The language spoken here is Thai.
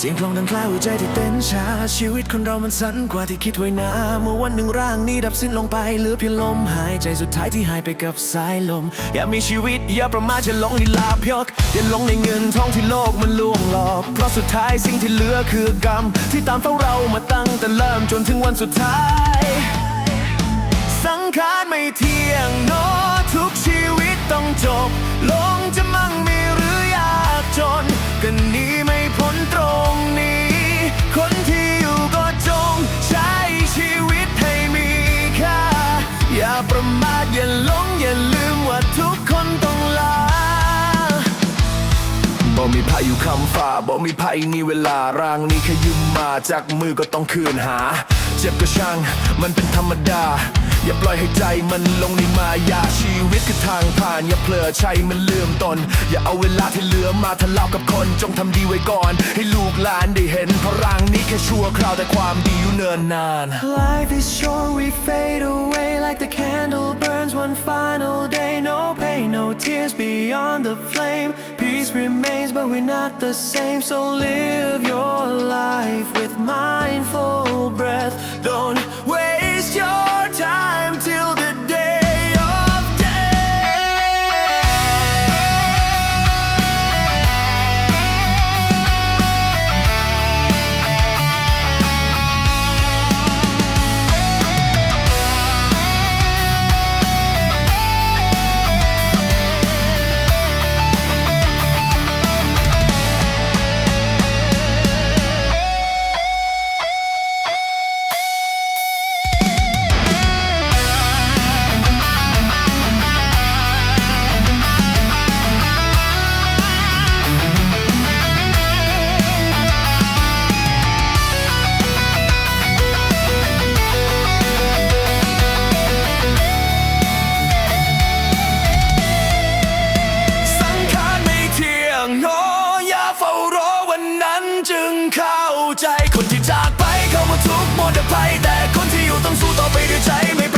สียงกลองดังคล้ายหัวใจที่เต้นช้า ชีวิตคนเรามันสั้นกว่าที่คิดไว้นะ เมื่อวันหนึ่งร่างนี้ดับสิ้นลงไปเหลือเพียงลมหายใจสุดท้ายที่หายไปกับสายลม อย่ามีชีวิตอย่าประมาทจะหลงในลาบยกอย่าหลงในเงินทองที่โลกมันลวงหลอก เพราะสุดท้ายสิ่งที่เหลือคือกรรม ที่ตามเฝ้าเรามาตั้งแต่เริ่มจนถึงวันสุดท้าย สังขารไม่เที่ยง บ่มีพายุคำฟ้าบ่มีภัยนี่เวลาร่างนี้แค่ยืมมาจากมือก็ต้องคืนหา เจ็บก็ช่าง มันเป็นธรรมดา อย่าปล่อยให้ใจมันลงในมายาชีวิตคือทางผ่าน อย่าเผลอใจมันลืมตน อย่าเอาเวลาที่เหลือมาทะเลาะกับคน จงทำดีไว้ก่อน ให้ลูกหลานได้เห็นเพราะร่างนี้แค่ชั่วคราวแต่ความดีอยู่เนินนาน Life is short we fade away like the candle burns one final day no no tears beyond the flame. Peace remains but we're not the same. So live your life ภัยแต่คนที่อยู่ต้องสู้ต่อไปด้วยใจไม่